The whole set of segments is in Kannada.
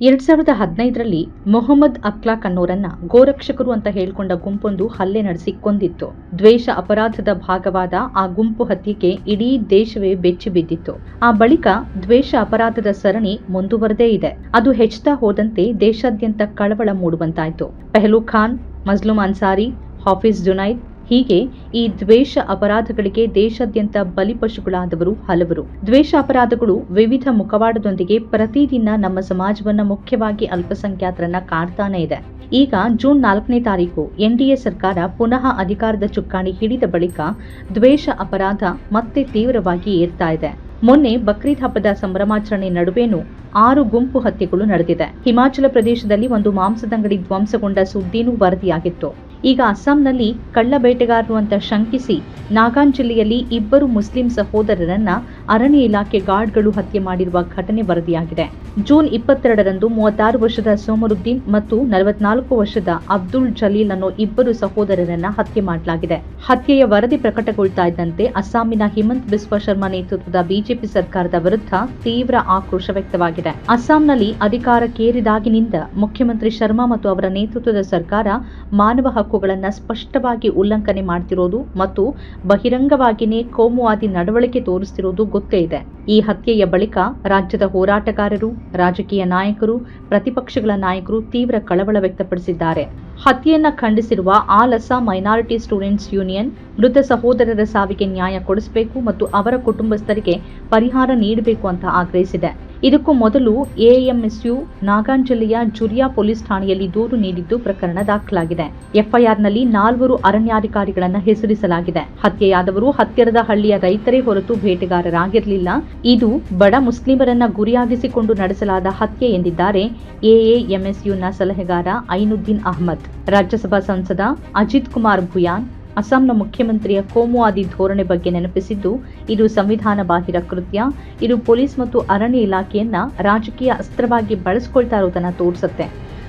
ಎರಡ್ ಸಾವಿರದ ಹದಿನೈದರಲ್ಲಿ ಮೊಹಮ್ಮದ್ ಅಕ್ಲಾ ಅನ್ನೋರನ್ನ ಗೋರಕ್ಷಕರು ಅಂತ ಹೇಳ್ಕೊಂಡ ಗುಂಪೊಂದು ಹಲ್ಲೆ ನಡೆಸಿ ಕೊಂದಿತ್ತು. ದ್ವೇಷ ಅಪರಾಧದ ಭಾಗವಾದ ಆ ಗುಂಪು ಹತ್ಯೆಗೆ ಇಡೀ ದೇಶವೇ ಬೆಚ್ಚಿ ಬಿದ್ದಿತ್ತು. ಆ ಬಳಿಕ ದ್ವೇಷ ಅಪರಾಧದ ಸರಣಿ ಮುಂದುವರೆದೇ ಇದೆ. ಅದು ಹೆಚ್ಚುತ್ತಾ ಹೋದಂತೆ ದೇಶಾದ್ಯಂತ ಕಳವಳ ಮೂಡುವಂತಾಯಿತು. ಪೆಹಲು ಖಾನ್ ಮಜ್ಲುಮ್ ಅನ್ಸಾರಿ ಹಾಫೀಸ್ ಜುನೈದ್ ಹೀಗೆ ಈ ದ್ವೇಷ ಅಪರಾಧಗಳಿಗೆ ದೇಶಾದ್ಯಂತ ಬಲಿಪಶುಗಳಾದವರು ಹಲವರು. ದ್ವೇಷ ಅಪರಾಧಗಳು ವಿವಿಧ ಮುಖವಾಡದೊಂದಿಗೆ ಪ್ರತಿದಿನ ನಮ್ಮ ಸಮಾಜವನ್ನ ಮುಖ್ಯವಾಗಿ ಅಲ್ಪಸಂಖ್ಯಾತರನ್ನ ಕಾಡ್ತಾನೆ ಇದೆ. ಈಗ ಜೂನ್ ನಾಲ್ಕನೇ ತಾರೀಕು ಎನ್ಡಿಎ ಸರ್ಕಾರ ಪುನಃ ಅಧಿಕಾರದ ಚುಕ್ಕಾಣಿ ಹಿಡಿದ ಬಳಿಕ ದ್ವೇಷ ಅಪರಾಧ ಮತ್ತೆ ತೀವ್ರವಾಗಿ ಏರ್ತಾ ಇದೆ. ಮೊನ್ನೆ ಬಕ್ರೀದ್ ಹಬ್ಬದ ಸಂಭ್ರಮಾಚರಣೆ ನಡುವೆನೂ ಆರು ಗುಂಪು ಹತ್ಯೆಗಳು ನಡೆದಿದೆ. ಹಿಮಾಚಲ ಪ್ರದೇಶದಲ್ಲಿ ಒಂದು ಮಾಂಸದಂಗಡಿ ಧ್ವಂಸಗೊಂಡ ಸುದ್ದಿನೂ ವರದಿಯಾಗಿತ್ತು. ಈಗ ಅಸ್ಸಾಂನಲ್ಲಿ ಕಳ್ಳ ಬೇಟೆಗಾರರು ಅಂತ ಶಂಕಿಸಿ ನಾಗಾನ್ ಜಿಲ್ಲೆಯಲ್ಲಿ ಇಬ್ಬರು ಮುಸ್ಲಿಂ ಸಹೋದರರನ್ನ ಅರಣ್ಯ ಇಲಾಖೆ ಗಾರ್ಡ್ಗಳು ಹತ್ಯೆ ಮಾಡಿರುವ ಘಟನೆ ವರದಿಯಾಗಿದೆ. ಜೂನ್ ಇಪ್ಪತ್ತೆರಡರಂದು ಮೂವತ್ತಾರು ವರ್ಷದ ಸೋಮರುದ್ದೀನ್ ಮತ್ತು ನಲವತ್ನಾಲ್ಕು ವರ್ಷದ ಅಬ್ದುಲ್ ಜಲೀಲ್ ಅನ್ನೋ ಇಬ್ಬರು ಸಹೋದರರನ್ನ ಹತ್ಯೆ ಮಾಡಲಾಗಿದೆ. ಹತ್ಯೆಯ ವರದಿ ಪ್ರಕಟಗೊಳ್ತಾ ಇದ್ದಂತೆ ಅಸ್ಸಾಮಿನ ಹಿಮಂತ್ ಬಿಸ್ವಾ ಶರ್ಮಾ ನೇತೃತ್ವದ ಬಿಜೆಪಿ ಸರ್ಕಾರದ ವಿರುದ್ಧ ತೀವ್ರ ಆಕ್ರೋಶ ವ್ಯಕ್ತವಾಗಿದೆ. ಅಸ್ಸಾಂನಲ್ಲಿ ಅಧಿಕಾರಕ್ಕೇರಿದಾಗಿನಿಂದ ಮುಖ್ಯಮಂತ್ರಿ ಶರ್ಮಾ ಮತ್ತು ಅವರ ನೇತೃತ್ವದ ಸರ್ಕಾರ ಮಾನವ ಹಕ್ಕುಗಳನ್ನು ಸ್ಪಷ್ಟವಾಗಿ ಉಲ್ಲಂಘನೆ ಮಾಡ್ತಿರೋದು ಮತ್ತು ಬಹಿರಂಗವಾಗಿಯೇ ಕೋಮುವಾದಿ ನಡವಳಿಕೆ ತೋರಿಸ್ತಿರೋದು ಗೊತ್ತೇ ಇದೆ. ಈ ಹತ್ಯೆಯ ಬಳಿಕ ರಾಜ್ಯದ ಹೋರಾಟಗಾರರು, ರಾಜಕೀಯ ನಾಯಕರು, ಪ್ರತಿಪಕ್ಷಗಳ ನಾಯಕರು ತೀವ್ರ ಕಳವಳ ವ್ಯಕ್ತಪಡಿಸಿದ್ದಾರೆ. ಹತ್ಯೆಯನ್ನ ಖಂಡಿಸಿರುವ ಆಲ್ ಮೈನಾರಿಟಿ ಸ್ಟೂಡೆಂಟ್ಸ್ ಯೂನಿಯನ್ ಮೃತ ಸಹೋದರರ ಸಾವಿಗೆ ನ್ಯಾಯ ಕೊಡಿಸಬೇಕು ಮತ್ತು ಅವರ ಕುಟುಂಬಸ್ಥರಿಗೆ ಪರಿಹಾರ ನೀಡಬೇಕು ಅಂತ ಆಗ್ರಹಿಸಿದೆ. ಇದಕ್ಕೂ ಮೊದಲು ಎಎಂಎಸ್ಯು ನಾಗಾನ್ ಜಿಲ್ಲೆಯ ಜುರಿಯಾ ಪೊಲೀಸ್ ಠಾಣೆಯಲ್ಲಿ ದೂರು ನೀಡಿದ್ದು ಪ್ರಕರಣ ದಾಖಲಾಗಿದೆ. ಎಫ್ಐಆರ್ನಲ್ಲಿ ನಾಲ್ವರು ಅರಣ್ಯಾಧಿಕಾರಿಗಳನ್ನು ಹೆಸರಿಸಲಾಗಿದೆ. ಹತ್ಯೆಯಾದವರು ಹತ್ತಿರದ ಹಳ್ಳಿಯ ರೈತರೇ ಹೊರತು ಬೇಟೆಗಾರರಾಗಿರಲಿಲ್ಲ ಇದು ಬಡ ಮುಸ್ಲಿಮರನ್ನ ಗುರಿಯಾಗಿಸಿಕೊಂಡು ನಡೆಸಲಾದ ಹತ್ಯೆ ಎಂದಿದ್ದಾರೆ ಎಎಎಂಎಸ್ಯುನ ಸಲಹೆಗಾರ ಐನುದ್ದೀನ್ ಅಹಮದ್. ರಾಜ್ಯಸಭಾ ಸಂಸದ ಅಜಿತ್ ಕುಮಾರ್ ಭುಯಾನ್ ಅಸ್ಸಾಂನ ಮುಖ್ಯಮಂತ್ರಿಯ ಕೋಮುವಾದಿ ಧೋರಣೆ ಬಗ್ಗೆ ನೆನಪಿಸಿದ್ದು, ಇದು ಸಂವಿಧಾನ ಬಾಹಿರ ಕೃತ್ಯ. ಇದು ಪೊಲೀಸ್ ಮತ್ತು ಅರಣ್ಯ ಇಲಾಖೆಯನ್ನ ರಾಜಕೀಯ ಅಸ್ತ್ರವಾಗಿ ಬಳಸ್ಕೊಳ್ತಾ ಇರೋದನ್ನ ತೋರಿಸುತ್ತೆ.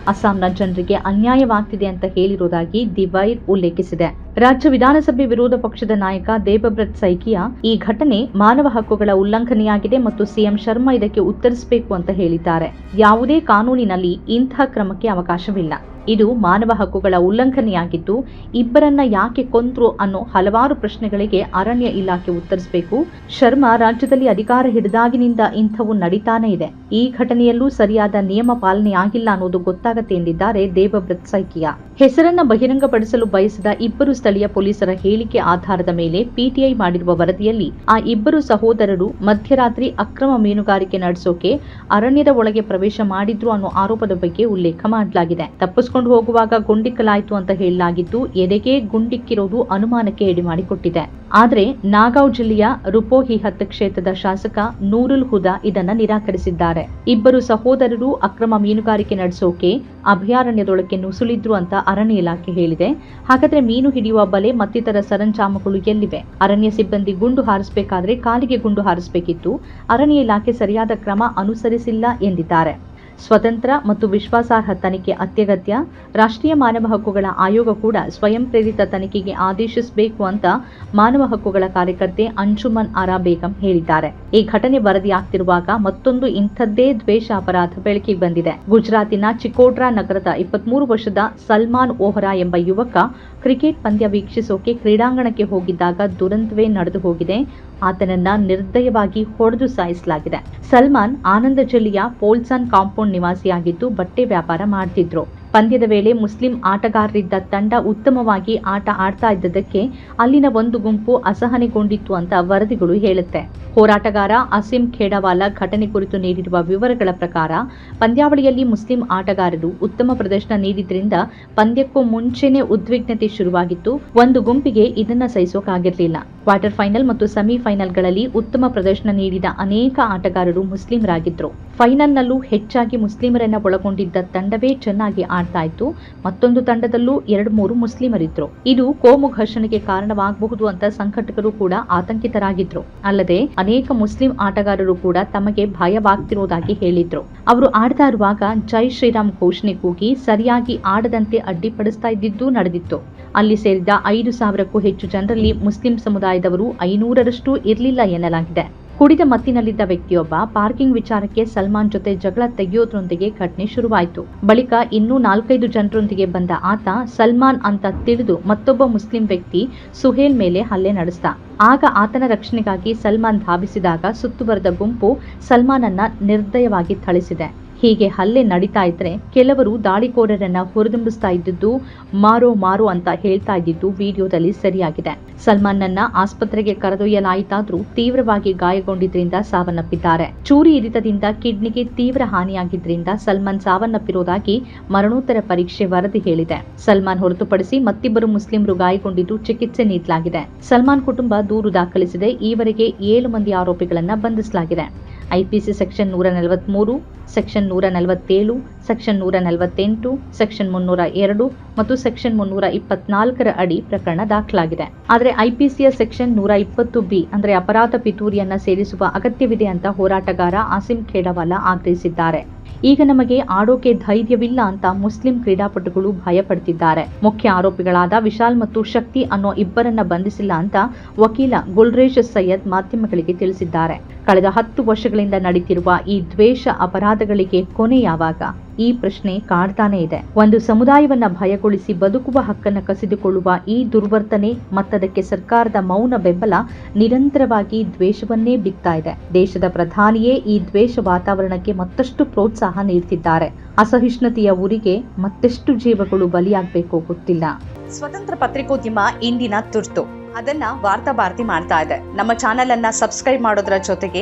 ಅಸ್ಸಾಂನ ಜನರಿಗೆ ಅನ್ಯಾಯವಾಗ್ತಿದೆ ಅಂತ ಹೇಳಿರುವುದಾಗಿ ದಿವೈರ್ ಉಲ್ಲೇಖಿಸಿದೆ. ರಾಜ್ಯ ವಿಧಾನಸಭೆ ವಿರೋಧ ಪಕ್ಷದ ನಾಯಕ ದೇಬಬ್ರತ್ ಸೈಕಿಯಾ, ಈ ಘಟನೆ ಮಾನವ ಹಕ್ಕುಗಳ ಉಲ್ಲಂಘನೆಯಾಗಿದೆ ಮತ್ತು ಸಿಎಂ ಶರ್ಮಾ ಇದಕ್ಕೆ ಉತ್ತರಿಸಬೇಕು ಅಂತ ಹೇಳಿದ್ದಾರೆ. ಯಾವುದೇ ಕಾನೂನಿನಲ್ಲಿ ಇಂತಹ ಕ್ರಮಕ್ಕೆ ಅವಕಾಶವಿಲ್ಲ. ಇದು ಮಾನವ ಹಕ್ಕುಗಳ ಉಲ್ಲಂಘನೆಯಾಗಿದ್ದು, ಇಬ್ಬರನ್ನ ಯಾಕೆ ಕೊಂದ್ರು ಅನ್ನೋ ಹಲವಾರು ಪ್ರಶ್ನೆಗಳಿಗೆ ಅರಣ್ಯ ಇಲಾಖೆ ಉತ್ತರಿಸಬೇಕು. ಶರ್ಮಾ ರಾಜ್ಯದಲ್ಲಿ ಅಧಿಕಾರ ಹಿಡಿದಾಗಿನಿಂದ ಇಂಥವು ನಡೀತಾನೆ ಇದೆ. ಈ ಘಟನೆಯಲ್ಲೂ ಸರಿಯಾದ ನಿಯಮ ಪಾಲನೆ ಆಗಿಲ್ಲ ಅನ್ನೋದು ಗೊತ್ತಾಗತ್ತೆ ಎಂದಿದ್ದಾರೆ ದೇವವ್ರತ್ ಸೈಕಿಯಾ. ಹೆಸರನ್ನ ಬಹಿರಂಗಪಡಿಸಲು ಬಯಸಿದ ಇಬ್ಬರು ಸ್ಥಳೀಯ ಪೊಲೀಸರ ಹೇಳಿಕೆ ಆಧಾರದ ಮೇಲೆ ಪಿಟಿಐ ಮಾಡಿರುವ ವರದಿಯಲ್ಲಿ, ಆ ಇಬ್ಬರು ಸಹೋದರರು ಮಧ್ಯರಾತ್ರಿ ಅಕ್ರಮ ಮೀನುಗಾರಿಕೆ ನಡೆಸೋಕೆ ಅರಣ್ಯದ ಒಳಗೆ ಪ್ರವೇಶ ಮಾಡಿದ್ರು ಅನ್ನೋ ಆರೋಪದ ಬಗ್ಗೆ ಉಲ್ಲೇಖ ಮಾಡಲಾಗಿದೆ. ತಪ್ಪಿಸಿಕೊಂಡು ಹೋಗುವಾಗ ಗುಂಡಿಕ್ಕಲಾಯಿತು ಅಂತ ಹೇಳಲಾಗಿದ್ದು, ಎದೆಗೆ ಗುಂಡಿಕ್ಕಿರೋದು ಅನುಮಾನಕ್ಕೆ ಎಡೆ ಮಾಡಿಕೊಟ್ಟಿದೆ ಆದರೆ ನಾಗಾವ್ ಜಿಲ್ಲೆಯ ರುಪೋಹಿ ಹತ್ತಕ್ಷೇತ್ರದ ಶಾಸಕ ನೂರುಲ್ ಹುದಾ ಇದನ್ನ ನಿರಾಕರಿಸಿದ್ದಾರೆ. ಇಬ್ಬರು ಸಹೋದರರು ಅಕ್ರಮ ಮೀನುಗಾರಿಕೆ ನಡೆಸೋಕೆ, ಅಭಯಾರಣ್ಯದೊಳಕ್ಕೆ ನುಸುಳಿದ್ರು ಅಂತ ಅರಣ್ಯ ಇಲಾಖೆ ಹೇಳಿದೆ. ಹಾಗಾದ್ರೆ ಮೀನು ಹಿಡಿಯುವ ಬಲೆ ಮತ್ತಿತರ ಸರಂಜಾಮಗಳು ಎಲ್ಲಿವೆ? ಅರಣ್ಯ ಸಿಬ್ಬಂದಿ ಗುಂಡು ಹಾರಿಸಬೇಕಾದ್ರೆ ಕಾಲಿಗೆ ಗುಂಡು ಹಾರಿಸಬೇಕಿತ್ತು. ಅರಣ್ಯ ಇಲಾಖೆ ಸರಿಯಾದ ಕ್ರಮ ಅನುಸರಿಸಿಲ್ಲ ಎಂದಿದ್ದಾರೆ. ಸ್ವತಂತ್ರ ಮತ್ತು ವಿಶ್ವಾಸಾರ್ಹ ತನಿಖೆ ಅತ್ಯಗತ್ಯ. ರಾಷ್ಟ್ರೀಯ ಮಾನವ ಹಕ್ಕುಗಳ ಆಯೋಗ ಕೂಡ ಸ್ವಯಂ ಪ್ರೇರಿತ ತನಿಖೆಗೆ ಆದೇಶಿಸಬೇಕು ಅಂತ ಮಾನವ ಹಕ್ಕುಗಳ ಕಾರ್ಯಕರ್ತೆ ಅಂಜುಮನ್ ಆರಾ ಬೇಗಂ ಹೇಳಿದ್ದಾರೆ. ಈ ಘಟನೆ ವರದಿಯಾಗ್ತಿರುವಾಗ ಮತ್ತೊಂದು ಇಂಥದ್ದೇ ದ್ವೇಷ ಅಪರಾಧ ಬೆಳಕಿಗೆ ಬಂದಿದೆ. ಗುಜರಾತಿನ ಚಿಕೋಡ್ರಾ ನಗರದ ಇಪ್ಪತ್ಮೂರು ವರ್ಷದ ಸಲ್ಮಾನ್ ಓಹರಾ ಎಂಬ ಯುವಕ ಕ್ರಿಕೆಟ್ ಪಂದ್ಯ ವೀಕ್ಷಿಸೋಕೆ ಕ್ರೀಡಾಂಗಣಕ್ಕೆ ಹೋಗಿದ್ದಾಗ ದುರಂತವೇ ನಡೆದು ಹೋಗಿದೆ. ಆತನನ್ನ ನಿರ್ದಯವಾಗಿ ಹೊಡೆದು ಸಾಯಿಸಲಾಗಿದೆ. ಸಲ್ಮಾನ್ ಆನಂದ ಜಿಲ್ಲೆಯ ಪೋಲ್ಸನ್ ಕಾಂಪೌಂಡ್ ನಿವಾಸಿಯಾಗಿದ್ದು ಬಟ್ಟೆ ವ್ಯಾಪಾರ ಮಾಡ್ತಿದ್ರು. ಪಂದ್ಯದ ವೇಳೆ ಮುಸ್ಲಿಂ ಆಟಗಾರರಿದ್ದ ತಂಡ ಉತ್ತಮವಾಗಿ ಆಟ ಆಡ್ತಾ ಇದ್ದದಕ್ಕೆ ಅಲ್ಲಿನ ಒಂದು ಗುಂಪು ಅಸಹನೆಗೊಂಡಿತ್ತು ಅಂತ ವರದಿಗಳು ಹೇಳುತ್ತೆ. ಹೋರಾಟಗಾರ ಅಸಿಂ ಖೇಡವಾಲ ಘಟನೆ ಕುರಿತು ನೀಡಿರುವ ವಿವರಗಳ ಪ್ರಕಾರ ಪಂದ್ಯಾವಳಿಯಲ್ಲಿ ಮುಸ್ಲಿಂ ಆಟಗಾರರು ಉತ್ತಮ ಪ್ರದರ್ಶನ ನೀಡಿದ್ರಿಂದ ಪಂದ್ಯಕ್ಕೂ ಮುಂಚೆನೆ ಉದ್ವಿಗ್ನತೆ ಶುರುವಾಗಿತ್ತು. ಒಂದು ಗುಂಪಿಗೆ ಇದನ್ನ ಸಹಿಸೋಕಾಗಿರಲಿಲ್ಲ. ಕ್ವಾರ್ಟರ್ ಫೈನಲ್ ಮತ್ತು ಸೆಮಿಫೈನಲ್ಗಳಲ್ಲಿ ಉತ್ತಮ ಪ್ರದರ್ಶನ ನೀಡಿದ ಅನೇಕ ಆಟಗಾರರು ಮುಸ್ಲಿಂರಾಗಿದ್ರು. ಫೈನಲ್ನಲ್ಲೂ ಹೆಚ್ಚಾಗಿ ಮುಸ್ಲಿಮರನ್ನ ಒಳಗೊಂಡಿದ್ದ ತಂಡವೇ ಚೆನ್ನಾಗಿ ಆಡ್ತಾ ಇತ್ತು ಮತ್ತೊಂದು ತಂಡದಲ್ಲೂ ಎರಡು ಮೂರು ಮುಸ್ಲಿಮರಿದ್ರು. ಇದು ಕೋಮು ಘರ್ಷಣೆಗೆ ಕಾರಣವಾಗಬಹುದು ಅಂತ ಸಂಘಟಕರು ಕೂಡ ಆತಂಕಿತರಾಗಿದ್ರು. ಅಲ್ಲದೆ ಅನೇಕ ಮುಸ್ಲಿಂ ಆಟಗಾರರು ಕೂಡ ತಮಗೆ ಭಯವಾಗ್ತಿರುವುದಾಗಿ ಹೇಳಿದ್ರು. ಅವರು ಆಡ್ತಾ ಇರುವಾಗ ಜೈ ಶ್ರೀರಾಮ್ ಘೋಷಣೆ ಕೂಗಿ ಸರಿಯಾಗಿ ಆಡದಂತೆ ಅಡ್ಡಿಪಡಿಸ್ತಾ ಇದ್ದಿದ್ದು ನಡೆದಿತ್ತು. ಅಲ್ಲಿ ಸೇರಿದ ಐದು ಸಾವಿರಕ್ಕೂ ಹೆಚ್ಚು ಜನರಲ್ಲಿ ಮುಸ್ಲಿಂ ಸಮುದಾಯದವರು ಐನೂರರಷ್ಟು ಇರಲಿಲ್ಲ ಎನ್ನಲಾಗಿದೆ. ಕುಡಿದ ಮತ್ತಿನಲ್ಲಿದ್ದ ವ್ಯಕ್ತಿಯೊಬ್ಬ ಪಾರ್ಕಿಂಗ್ ವಿಚಾರಕ್ಕೆ ಸಲ್ಮಾನ್ ಜೊತೆ ಜಗಳ ತೆಗೆಯೋದ್ರೊಂದಿಗೆ ಘಟನೆ ಶುರುವಾಯಿತು. ಬಳಿಕ ಇನ್ನೂ ನಾಲ್ಕೈದು ಜನರೊಂದಿಗೆ ಬಂದ ಆತ ಸಲ್ಮಾನ್ ಅಂತ ತಿಳಿದು ಮತ್ತೊಬ್ಬ ಮುಸ್ಲಿಂ ವ್ಯಕ್ತಿ ಸುಹೇಲ್ ಮೇಲೆ ಹಲ್ಲೆ ನಡೆಸಿದ. ಆಗ ಆತನ ರಕ್ಷಣೆಗಾಗಿ ಸಲ್ಮಾನ್ ಧಾವಿಸಿದಾಗ ಸುತ್ತುವರೆದ ಗುಂಪು ಸಲ್ಮಾನ್ ಅನ್ನ ನಿರ್ದಯವಾಗಿ ಥಳಿಸಿದೆ. ಹೀಗೆ ಹಲ್ಲೆ ನಡೀತಾ ಇದ್ರೆ ಕೆಲವರು ದಾಳಿಕೋರರನ್ನ ಹುರಿದುಂಬಿಸ್ತಾ ಇದ್ದಿದ್ದು ಮಾರೋ ಮಾರೋ ಅಂತ ಹೇಳ್ತಾ ಇದ್ದಿದ್ದು ವಿಡಿಯೋದಲ್ಲಿ ಸರಿಯಾಗಿದೆ. ಸಲ್ಮಾನ್ನನ್ನ ಆಸ್ಪತ್ರೆಗೆ ಕರೆದೊಯ್ಯಲಾಯಿತಾದ್ರೂ ತೀವ್ರವಾಗಿ ಗಾಯಗೊಂಡಿದ್ರಿಂದ ಸಾವನ್ನಪ್ಪಿದ್ದಾರೆ. ಚೂರಿ ಇರಿತದಿಂದ ಕಿಡ್ನಿಗೆ ತೀವ್ರ ಹಾನಿಯಾಗಿದ್ರಿಂದ ಸಲ್ಮಾನ್ ಸಾವನ್ನಪ್ಪಿರುವುದಾಗಿ ಮರಣೋತ್ತರ ಪರೀಕ್ಷೆ ವರದಿ ಹೇಳಿದೆ. ಸಲ್ಮಾನ್ ಹೊರತುಪಡಿಸಿ ಮತ್ತಿಬ್ಬರು ಮುಸ್ಲಿಮರು ಗಾಯಗೊಂಡಿದ್ದು ಚಿಕಿತ್ಸೆ ನೀಡಲಾಗಿದೆ. ಸಲ್ಮಾನ್ ಕುಟುಂಬ ದೂರು ದಾಖಲಿಸಿದೆ. ಈವರೆಗೆ ಏಳು ಮಂದಿ ಆರೋಪಿಗಳನ್ನ ಬಂಧಿಸಲಾಗಿದೆ. ಐಪಿಸಿ ಸೆಕ್ಷನ್ ನೂರ ನಲವತ್ಮೂರು, ಸೆಕ್ಷನ್ ನೂರ ನಲವತ್ತೇಳು, ಸೆಕ್ಷನ್ ನೂರ ನಲವತ್ತೆಂಟು, ಸೆಕ್ಷನ್ ಮುನ್ನೂರ ಎರಡು ಮತ್ತು ಸೆಕ್ಷನ್ ಮುನ್ನೂರ ಇಪ್ಪತ್ನಾಲ್ಕರ ಅಡಿ ಪ್ರಕರಣ ದಾಖಲಾಗಿದೆ. ಆದರೆ ಐಪಿಸಿಯ ಸೆಕ್ಷನ್ ನೂರ ಇಪ್ಪತ್ತು ಬಿ ಅಂದರೆ ಅಪರಾಧ ಪಿತೂರಿಯನ್ನ ಸೇರಿಸುವ ಅಗತ್ಯವಿದೆ ಅಂತ ಹೋರಾಟಗಾರ ಆಸಿಂ ಖೇಡವಾಲ ಆಗ್ರಹಿಸಿದ್ದಾರೆ. ಈಗ ನಮಗೆ ಆಡೋಕೆ ಧೈರ್ಯವಿಲ್ಲ ಅಂತ ಮುಸ್ಲಿಂ ಕ್ರೀಡಾಪಟುಗಳು ಭಯಪಡ್ತಿದ್ದಾರೆ. ಮುಖ್ಯ ಆರೋಪಿಗಳಾದ ವಿಶಾಲ್ ಮತ್ತು ಶಕ್ತಿ ಅನ್ನೋ ಇಬ್ಬರನ್ನ ಬಂಧಿಸಿಲ್ಲ ಅಂತ ವಕೀಲ ಗುಲ್ರೇಶ್ ಸೈಯದ್ ಮಾಧ್ಯಮಗಳಿಗೆ ತಿಳಿಸಿದ್ದಾರೆ. ಕಳೆದ ಹತ್ತು ವರ್ಷಗಳಿಂದ ನಡೀತಿರುವ ಈ ದ್ವೇಷ ಅಪರಾಧಗಳಿಗೆ ಕೊನೆ ಯಾವಾಗ? ಈ ಪ್ರಶ್ನೆ ಕಾಡ್ತಾನೆ ಇದೆ. ಒಂದು ಸಮುದಾಯವನ್ನ ಭಯಗೊಳಿಸಿ ಬದುಕುವ ಹಕ್ಕನ್ನು ಕಸಿದುಕೊಳ್ಳುವ ಈ ದುರ್ವರ್ತನೆ ಮತ್ತದಕ್ಕೆ ಸರ್ಕಾರದ ಮೌನ ಬೆಂಬಲ ನಿರಂತರವಾಗಿ ದ್ವೇಷವನ್ನೇ ಬಿತ್ತಾ ಇದೆ. ದೇಶದ ಪ್ರಧಾನಿಯೇ ಈ ದ್ವೇಷ ವಾತಾವರಣಕ್ಕೆ ಮತ್ತಷ್ಟು ಪ್ರೋತ್ಸಾಹ ನೀಡುತ್ತಿದ್ದಾರೆ ಅಸಹಿಷ್ಣುತೆಯ ಉರಿಗೆ ಮತ್ತೆಷ್ಟು ಜೀವಗಳು ಬಲಿಯಾಗಬೇಕು ಗೊತ್ತಿಲ್ಲ. ಸ್ವತಂತ್ರ ಪತ್ರಿಕೋದ್ಯಮ ಇಂದಿನ ತುರ್ತು. ಅದನ್ನ ವಾರ್ತಾ ಭಾರತಿ ಮಾಡ್ತಾ ಇದೆ. ನಮ್ಮ ಚಾನೆಲ್ ಅನ್ನ ಸಬ್ಸ್ಕ್ರೈಬ್ ಮಾಡೋದ್ರ ಜೊತೆಗೆ